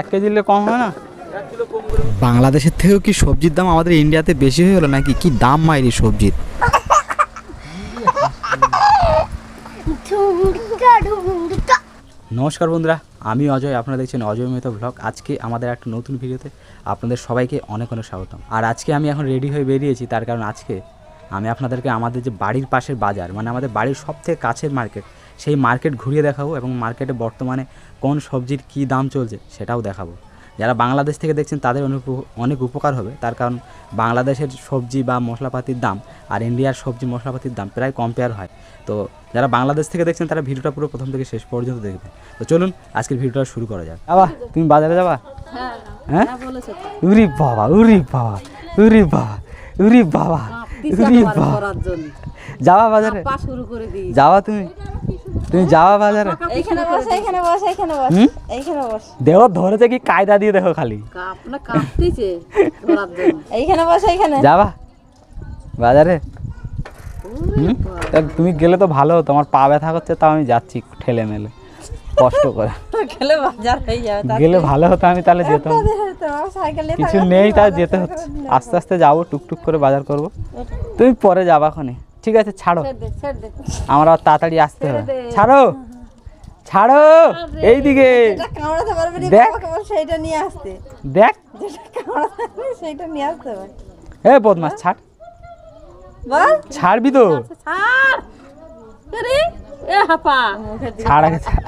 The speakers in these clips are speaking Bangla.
এক কেজি নিলে কম হয় না? বাংলাদেশের থেকেও কি সবজির দাম আমাদের ইন্ডিয়াতে বেশি হয়ে গেলো নাকি? কি দাম মাইরি সবজির? নমস্কার বন্ধুরা আমি অজয় আপনারা দেখছেন অজয় মেহতা ব্লগ। আজকে আমাদের একটা নতুন ভিডিওতে আপনাদের সবাইকে অনেক অনেক স্বাগতম। আর আজকে আমি এখন রেডি হয়ে বেরিয়েছি তার কারণ আজকে আমি আপনাদেরকে আমাদের যে বাড়ির পাশের বাজার মানে আমাদের বাড়ির সব থেকে কাছের মার্কেট সেই মার্কেট ঘুরিয়ে দেখাবো এবং মার্কেটে বর্তমানে কোন সবজির কী দাম চলছে সেটাও দেখাবো। যারা বাংলাদেশ থেকে দেখছেন তাদের অনেক অনেক উপকার হবে। তার কারণ বাংলাদেশের সবজি বা মশলাপাতির দাম আর ইন্ডিয়ার সবজি মশলাপাতির দাম প্রায় কম্পেয়ার হয়। তো যারা বাংলাদেশ থেকে দেখছেন তারা ভিডিওটা পুরো প্রথম থেকে শেষ পর্যন্ত দেখবেন। তো চলুন আজকের ভিডিওটা শুরু করা যাক। বাবা তুমি বাজারে যাবা? হ্যাঁ। উরি বাবা উরি বাবা উরি বাবা উরি বাবা উরি বাবা। যাওয়া বাজারে? শুরু করে যাওয়া তুমি। তুমি যাওয়া বাজারে। এইখানে বস এইখানে বস এইখানে বস এইখানে বস। দেখো ধরেছে কি কায়দা দিয়ে দেখো খালি? আপনার কাঁপতেছে ধরার এইখানে বস এইখানে। যাবা? বাজারে? তা তুমি গেলে তো ভালো হতো আমার পা ব্যথা করছে তাও আমি যাচ্ছি ঠেলে মেলে। কষ্ট করে। গেলে বাজার হয়ে যাবে গেলে ভালো হতো আমি তাহলে যেতাম। তোমার কিছু নেই তাই যেতে হচ্ছে। আস্তে আস্তে যাব টুকটুক করে বাজার করব। তুমি পরে যাবা খনে। ঠিক আছে ছাড়ো। আমার আবার তাড়াতাড়ি আসতে হবে। ছাড়ো ছাড়ো এইদিকে। কামড়াতে পারবে দেখ। সেইটা নিয়ে আসতে। দেখ। যেটা কামড়াতে সেইটা নিয়ে আসতে হবে। এ বদমাস ছাড়। বল। ছাড়বি তো। ছাড় আরে এ হাপা। ছাড় আগে ছাড়।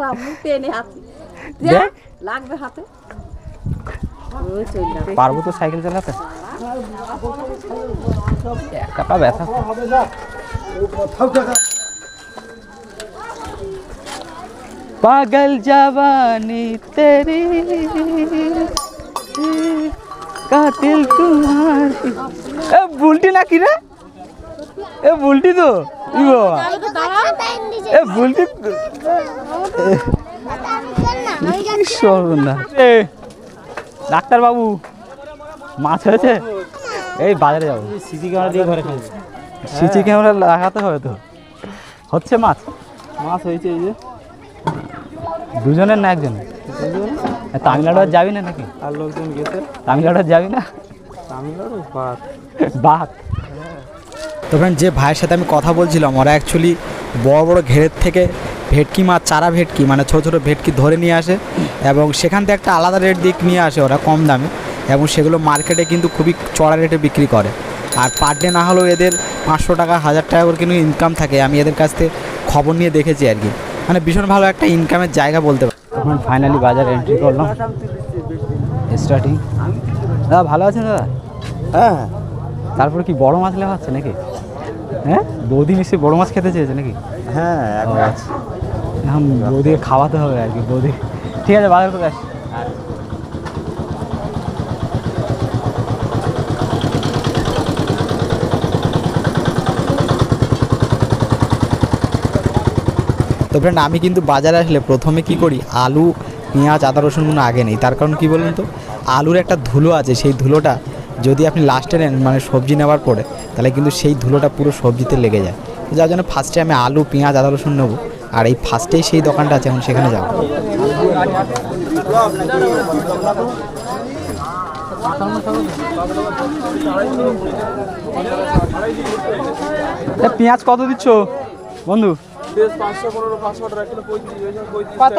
রামু টেনে হাতে দেখ। লাগবে হাতে। পারব তো সাইকেল চালাতে? একা ব্যথা। পাগল জবানি তেরি কাতিল তোমারি এ বুলটি না কি রে? এ বুলটি তো? ই বাবা। এ বুলটি সর্বনা ডাক্তার বাবু মাছ হয়েছে? এই বাজারে যাব। সিসি ক্যামেরা দিয়ে ঘরে খাব সিসি ক্যামেরা লাগাতে হবে তো। হচ্ছে মাছ? মাছ হয়েছে এই যে। দুজনের না একজন? তামিলনাড়ু আর যাবি না নাকি? আর লোকজন গেছে। তামিলনাড়ু আর যাবি না? তামিলনাড়ু? বাদ বাদ তো ফ্রেন্ড যে ভাইয়ের সাথে আমি কথা বলছিলাম ওরা অ্যাকচুয়ালি বড় বড় ঘেরের থেকে ভেটকি মাছ চারা ভেটকি মানে ছোটো ছোটো ভেটকি ধরে নিয়ে আসে এবং সেখান থেকে একটা আলাদা রেট দিক নিয়ে আসে ওরা কম দামে। এবং সেগুলো মার্কেটে কিন্তু খুবই চড়া রেটে বিক্রি করে। আর পার ডে না হলেও এদের পাঁচশো টাকা হাজার টাকা করে কিন্তু ইনকাম থাকে। আমি এদের কাছ থেকে খবর নিয়ে দেখেছি আর কি। মানে ভীষণ ভালো একটা ইনকামের জায়গা বলতে পারি। এখন ফাইনালি বাজারে এন্ট্রি করলাম। স্টার্টিং দাদা ভালো আছেন দাদা? হ্যাঁ তারপর কি বড় মাছ লেওয়া হচ্ছে নাকি? হ্যাঁ? বৌদি নিশ্চয়ই বড় মাছ খেতে চেয়েছে নাকি? হ্যাঁ আচ্ছা। এখন বৌদিকে খাওয়াতে হবে আর কি বৌদি। ঠিক আছে বাজার করে আসি। তো ফ্রেন্ড আমি কিন্তু বাজারে আসলে প্রথমে কি করি? আলু, পেঁয়াজ, আদা রসুনগুলো আগে নেই। তার কারণ কি বলুন তো? আলুর একটা ধুলো আছে, সেই ধুলোটা যদি আপনি লাস্টে নেন মানে সবজি নেওয়ার পরে, তাহলে কিন্তু সেই ধুলোটা পুরো সবজিতে লেগে যায়। যার জন্য ফার্স্টে আমি আলু, পেঁয়াজ, আদা, রসুন নেব। আর এই ফার্স্টেই সেই দোকানটা আছে, এখন সেখানে যাব। পেঁয়াজ কত দিচ্ছ? বন্ধু। পাঁচশো পনেরো পাঁচশো টাকা কিলো পঁয়ত্রিশ পঁয়ত্রিশ কত?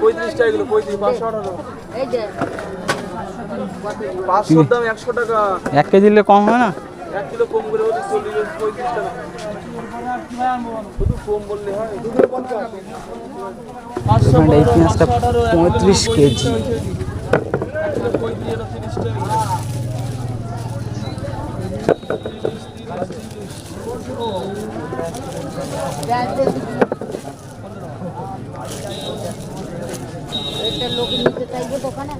পঁয়ত্রিশ টাকা কিলো পঁয়ত্রিশ পাঁচশো টাকা পাঁচশোর দাম একশো টাকা। এক কেজি নিলে কম হয় না? এক কিলো কম করে হলে চল্লিশ পঁয়ত্রিশ টাকা। হয়। এই পেঁয়াজটা পঁয়ত্রিশ কেজি। পঁয়ত্রিশ এটা তিরিশ টাকা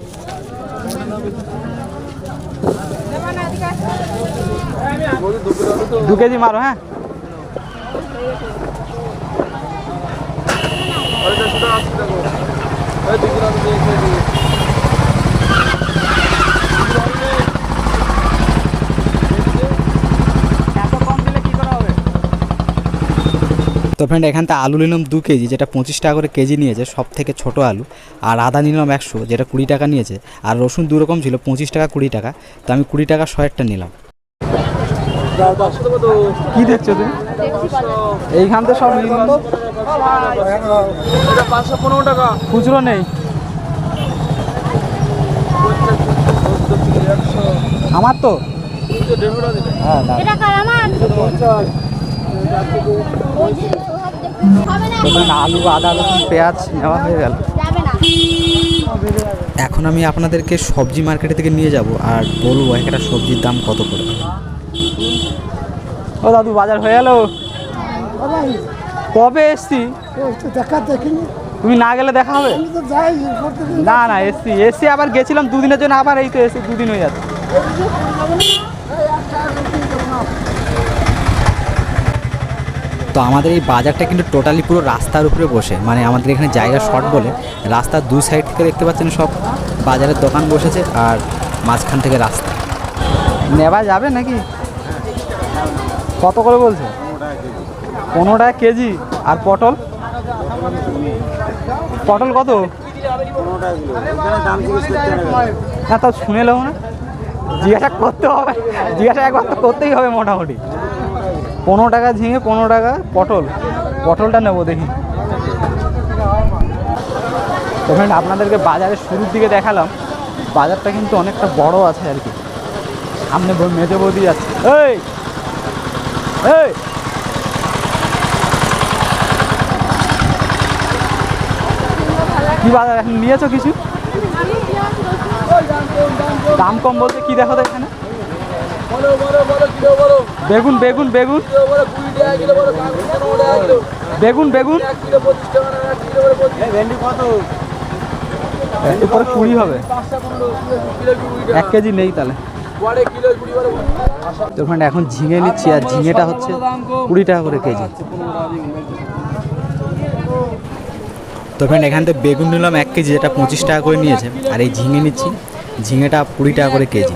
দু কেজি মারো হ্যাঁ ওইটা শুধু আশি টাকা ওই দু কিলো আলু দিয়ে খেয়ে দিবি। এত কম দিলে কি করা হবে তো ফ্রেন্ড এখান থেকে আলু নিলাম দু কেজি যেটা পঁচিশ টাকা করে কেজি নিয়েছে সব থেকে ছোট আলু। আর আদা নিলাম একশো যেটা কুড়ি টাকা নিয়েছে। আর রসুন দু রকম ছিল পঁচিশ টাকা কুড়ি টাকা। তো আমি কুড়ি টাকা শয়েরটা নিলাম। কি দেখছ তুমি? এইখান থেকে সব পাঁচশো পনেরো টাকা খুচরো নেই। আমার তো? হ্যাঁ আলু, আদা, রসুন, পেঁয়াজ নেওয়া হয়ে গেল। এখন আমি আপনাদেরকে সবজি মার্কেটে থেকে নিয়ে যাব আর বলব একটা সবজির দাম কত করে। ও দাদু, বাজার হয়ে গেল? কবে এসছি? তুমি না গেলে দেখা হবে? না না, এসছি। এসছি আবার গেছিলাম দুদিনের জন্য, আবার এই তো এসে দুদিন হয়ে যাচ্ছে। তো আমাদের এই বাজারটা কিন্তু টোটালি পুরো রাস্তার উপরে বসে। মানে আমাদের এখানে জায়গা শর্ট বলে রাস্তার দু সাইড থেকে দেখতে পাচ্ছেন সব বাজারের দোকান বসেছে আর মাঝখান থেকে রাস্তা। নেওয়া যাবে নাকি? কত করে বলছে? পনেরো টাকা কেজি। আর পটল? পটল কত? না তা শুনে না। জিজ্ঞাসা করতে হবে। জিজ্ঞাসা একবার তো করতেই হবে মোটামুটি। পনেরো টাকা ঝিঙে পনেরো টাকা পটল। পটলটা নেব দেখি। তো friend, আপনাদেরকে বাজারের শুরুর দিকে দেখালাম। বাজারটা কিন্তু অনেকটা বড় আছে আর কি। সামনে মেজে বৌদি যাচ্ছে এই! এই! কি বাজার এখন নিয়েছো কিছু? দাম কম বলতে কি দেখো তো এখানে বলো বলো বলো কিলো বলো বেগুন বেগুন বেগুন। বেগুন বেগুন। ভেন্ডি কত? কুড়ি হবে। এক কেজি নেই তাহলে। তো ওখানে এখন ঝিঙে নিচ্ছি আর ঝিঙেটা হচ্ছে কুড়ি টাকা করে কেজি। তো ফ্রেন্ড এখান থেকে বেগুন নিলাম এক কেজি যেটা পঁচিশ টাকা করে নিয়েছে। আর এই ঝিঙে নিচ্ছি ঝিঙেটা কুড়ি টাকা করে কেজি।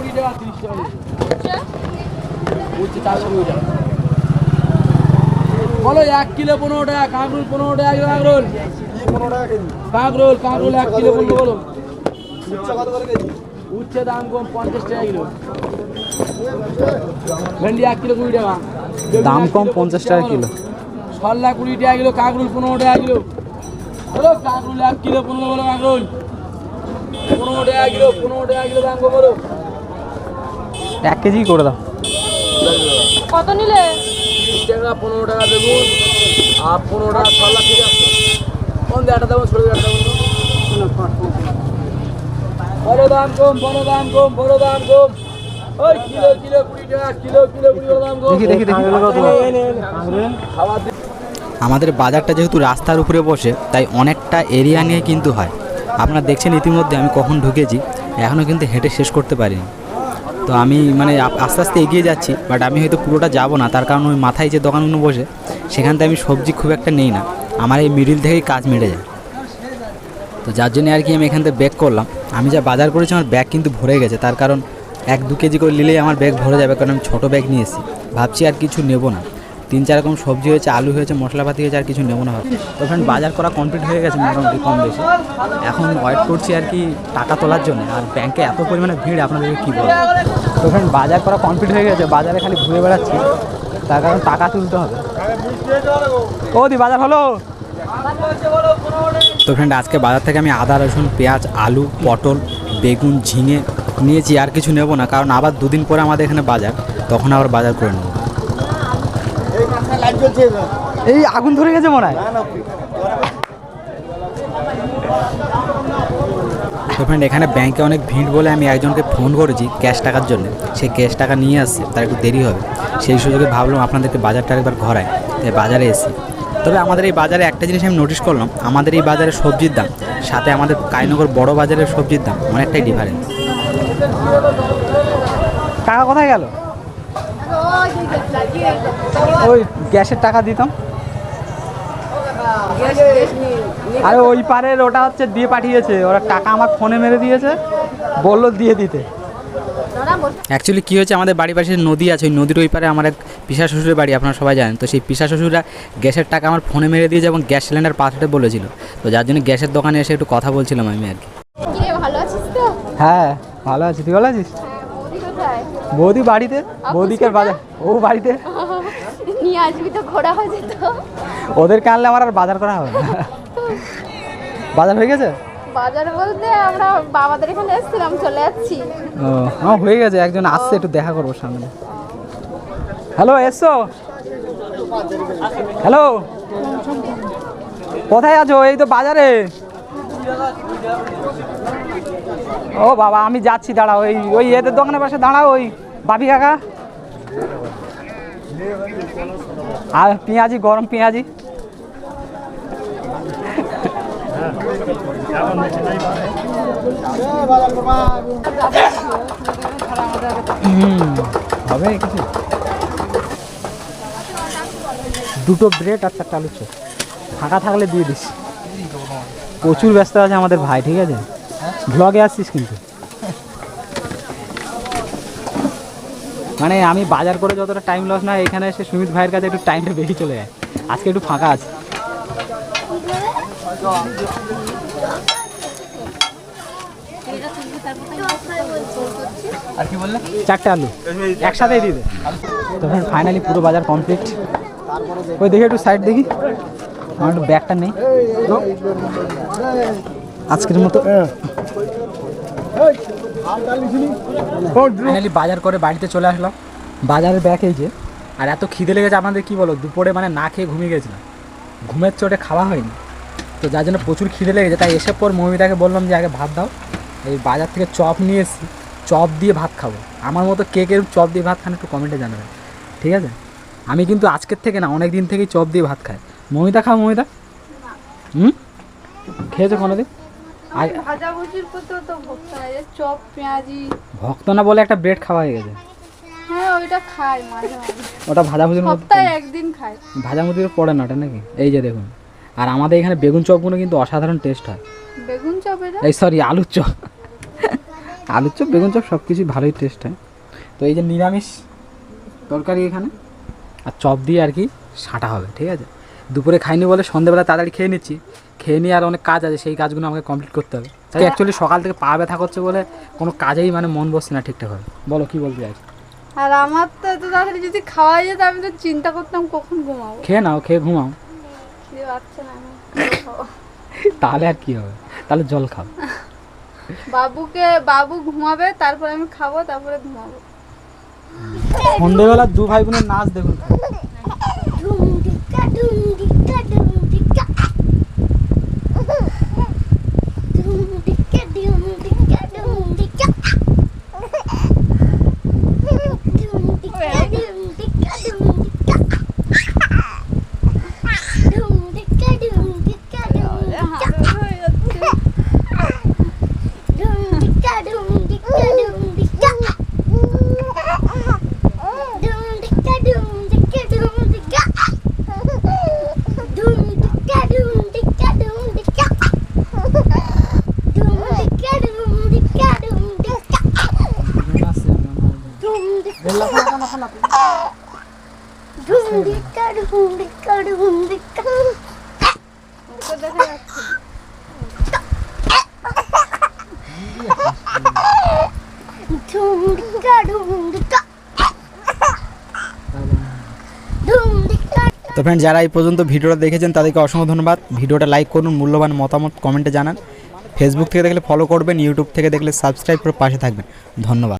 বলো এক কিলো পনেরো টাকা কাঁকরোল পনেরো টাকা কাঁকরোল। কাঁকরোল কাঁকরোল এক কিলো পনেরো বলো। উচ্ছে দাম কম পঞ্চাশ টাকা কিলো। ভেন্ডি এক কিলো কুড়ি টাকা। দাম কম পঞ্চাশ টাকা কিলো। সল্লা কুড়ি টাকা কিলো কাঁকরোল পনেরো টাকা কিলো। বলো কাঁকরোল এক কিলো পনেরো বলো কাঁকরোল। পনেরো টাকা কিলো পনেরো টাকা কিলো দাম কম বলো। এক কেজি করে দাও। কত নিলে? তিরিশ টাকা পনেরো টাকা বেগুন আর পনেরো টাকা সল্লা ঠিক আছে কোন একটা দেবো? ছোটো একটা দেবো বড় দাম কম বড় দাম কম বড় দাম কম। ওই কিলো কিলো কুড়ি টাকা কিলো কিলো কুড়ি দাম কম। দেখি দেখি দেখি। খাবার আমাদের বাজারটা যেহেতু রাস্তার উপরে বসে তাই অনেকটা এরিয়া নিয়ে কিন্তু হয়। আপনারা দেখছেন ইতিমধ্যে আমি কখন ঢুকেছি এখনও কিন্তু হেঁটে শেষ করতে পারিনি। তো আমি মানে আস্তে আস্তে এগিয়ে যাচ্ছি বাট আমি হয়তো পুরোটা যাব না। তার কারণ ওই মাথায় যে দোকানগুলো বসে, সেখান থেকে আমি সবজি খুব একটা নেই না। আমার এই মিডিল থেকেই কাজ মিটে যায়। তো যার জন্য আর কি আমি এখান থেকে ব্যাগ করলাম। আমি যা বাজার করেছি, আমার ব্যাগ কিন্তু ভরে গেছে। তার কারণ এক দু কেজি করে নিলেই আমার ব্যাগ ভরে যাবে, কারণ আমি ছোটো ব্যাগ নিয়ে এসেছি। ভাবছি আর কিছু নেব না। তিন চার রকম সবজি হয়েছে, আলু হয়েছে, মশলাপাতি হয়েছে, আর কিছু নেব না ভাবছি। তো ফ্রেন্ড বাজার করা কমপ্লিট হয়ে গেছে মোটামুটি কম বেশি। এখন ওয়েট করছি আর কি টাকা তোলার জন্য। আর ব্যাংকে এত পরিমাণে ভিড়, আপনাদেরকে কী বলব? তো ফ্রেন্ড বাজার করা কমপ্লিট হয়ে গেছে, বাজারে খালি ঘুরে বেড়াচ্ছি। তার কারণ টাকা তুলতে হবে। ও দি, বাজার হলো? তো ফ্রেন্ড আজকে বাজার থেকে আমি আদা, রসুন, পেঁয়াজ, আলু, পটল, বেগুন, ঝিঙে নিয়েছি, আর কিছু নেব না। কারণ আবার দুদিন পরে আমাদের এখানে বাজার, তখন আবার বাজার করে নেব। এই আগুন ধরে গেছে মনে হয়। তো ফ্রেন্ড এখানে ব্যাংকে অনেক ভিড় বলে আমি একজনকে ফোন করেছি ক্যাশ টাকার জন্য। সে ক্যাশ টাকা নিয়ে আসছে তার একটু দেরি হবে। সেই সুযোগে ভাবলাম আপনাদেরকে বাজারটা একবার ঘরায় তাই বাজারে এসে। তবে আমাদের এই বাজারে একটা জিনিস আমি নোটিশ করলাম আমাদের এই বাজারে সবজির দাম সাথে আমাদের কাইনগর বড় বাজারের সবজির দাম অনেকটাই ডিফারেন্স টাকা কোথায় গেল? ওই গ্যাসের টাকা দিতাম। আরে ওই পারের ওটা হচ্ছে দিয়ে পাঠিয়েছে। ওরা টাকা আমার ফোনে মেরে দিয়েছে। বলল দিয়ে দিতে। অ্যাকচুয়ালি কী হয়েছে আমাদের বাড়ির পাশে নদী আছে ওই নদীর ওই পারে আমার এক পিসা শ্বশুরের বাড়ি আপনারা সবাই জানেন। তো সেই পিসা শ্বশুররা গ্যাসের টাকা আমার ফোনে মেরে দিয়েছে এবং গ্যাস সিলিন্ডার পাঠাতে বলেছিল। তো যার জন্য গ্যাসের দোকানে এসে একটু কথা বলছিলাম আমি আর কি। ভালো আছিস তো? হ্যাঁ ভালো আছি। তুই ভালো আছিস? বৌদি বাড়িতে? বৌদিকে বাজার ও বাড়িতে? নিয়ে আসবি তো ঘোরা হয়ে যেত ওদেরকে আনলে আমার আর বাজার করা হবে না। বাজার হয়ে গেছে? বাজার বলতে আমরা বাবাদের এখানে এসেছিলাম চলে যাচ্ছি। ও আমার হয়ে গেছে একজন আসছে একটু দেখা করব সামনে। হ্যালো এসো। হ্যালো। কোথায় আছো? এই তো বাজারে। ও বাবা আমি যাচ্ছি দাঁড়াও ওই ওই এদের দোকানের পাশে দাঁড়াও ওই বাবি কাকা? আর পেঁয়াজি গরম পেঁয়াজি? হবে কিছু? দুটো ব্রেড আর চারটা আলু চপ। ফাঁকা থাকলে দিয়ে দিস। প্রচুর ব্যস্ত আছে আমাদের ভাই ঠিক আছে? ব্লগে আসছিস কিন্তু। মানে আমি বাজার করে যতটা টাইম লস না এখানে এসে সুমিত ভাইয়ের কাছে একটু টাইমটা বেশি চলে যায়। আজকে একটু ফাঁকা আছে। চারটে আলু। ফাইনালি পুরো বাজার কমপ্লিট ওই একটু সাইড দেখি। আমার একটু ব্যাগটা নেই। আজকের মতো ফাইনালি বাজার করে বাড়িতে চলে আসলাম। বাজারের এই যে, আর এত খিদে লেগেছে আপনাদের কি বলো? দুপুরে মানে না খেয়ে ঘুমিয়ে গেছিলাম। ঘুমের চোটে খাওয়া হয়নি। তো যার জন্য প্রচুর খিদে লেগেছে, তাই এসে পর মমিতাকে বললাম যে, আগে ভাত দাও, এই বাজার থেকে চপ নিয়ে এসেছি, চপ দিয়ে ভাত খাব। আমার মতো কে কে চপ দিয়ে ভাত খান একটু কমেন্টে জানাবেন, ঠিক আছে? আমি কিন্তু আজকের থেকে না অনেক দিন থেকেই চপ দিয়ে ভাত খাই। মমিতা, খাও মমিতা। হুম? খেয়েছো কোনোদিন? আর করতেও তো ভক্ত নাই চপ পেঁয়াজি। ভক্ত না বলে একটা ব্রেড খাওয়া হয়ে গেছে। হ্যাঁ ওইটা খাই মাঝে মাঝে। ওটা ভাজাভুজির মধ্যে সপ্তাহে একদিন খাই ভাজাভুজির পড়ে না ওটা নাকি? এই যে দেখুন। আর আমাদের এখানে বেগুন চপগুলো কিন্তু অসাধারণ টেস্ট হয়। বেগুন চপ এটা? এই সরি আলুর চপ। আলুর চপ বেগুন চপ সব কিছুই ভালোই টেস্ট হয়। তো এই যে নিরামিষ তরকারি এখানে। আর চপ দিয়ে আর কি সাঁটা হবে ঠিক আছে? দুপুরে খাইনি বলে সন্ধ্যেবেলা তাড়াতাড়ি খেয়ে নিচ্ছি। খেয়ে নিয়ে আর অনেক কাজ আছে সেই কাজগুলো আমাকে কমপ্লিট করতে হবে। তাই অ্যাকচুয়ালি সকাল থেকে পা ব্যথা করছে বলে কোনো কাজেই মানে মন বসছে না ঠিকঠাক হবে বলো কি বলতে চাইছো? আর আমার তো এত তাড়াতাড়ি যদি খাওয়া যেত আমি তো চিন্তা করতাম কখন ঘুমাবো। খেয়ে নাও খেয়ে ঘুমাও। খিদে পাচ্ছে না তাহলে আর কি হবে? তাহলে জল খাও। বাবুকে বাবু ঘুমাবে তারপরে আমি খাব তারপরে ঘুমাবো। সন্ধ্যেবেলা দু ভাই বোনের নাচ দেখুন। তো ফ্রেন্ড যারা এই পর্যন্ত ভিডিওটা দেখেছেন, তাদেরকে অসংখ্য ধন্যবাদ। ভিডিওটা লাইক করুন, মূল্যবান মতামত কমেন্টে জানান। ফেসবুক থেকে দেখলে ফলো করবেন ইউটিউব থেকে দেখলে সাবস্ক্রাইব করে পাশে থাকবেন। ধন্যবাদ।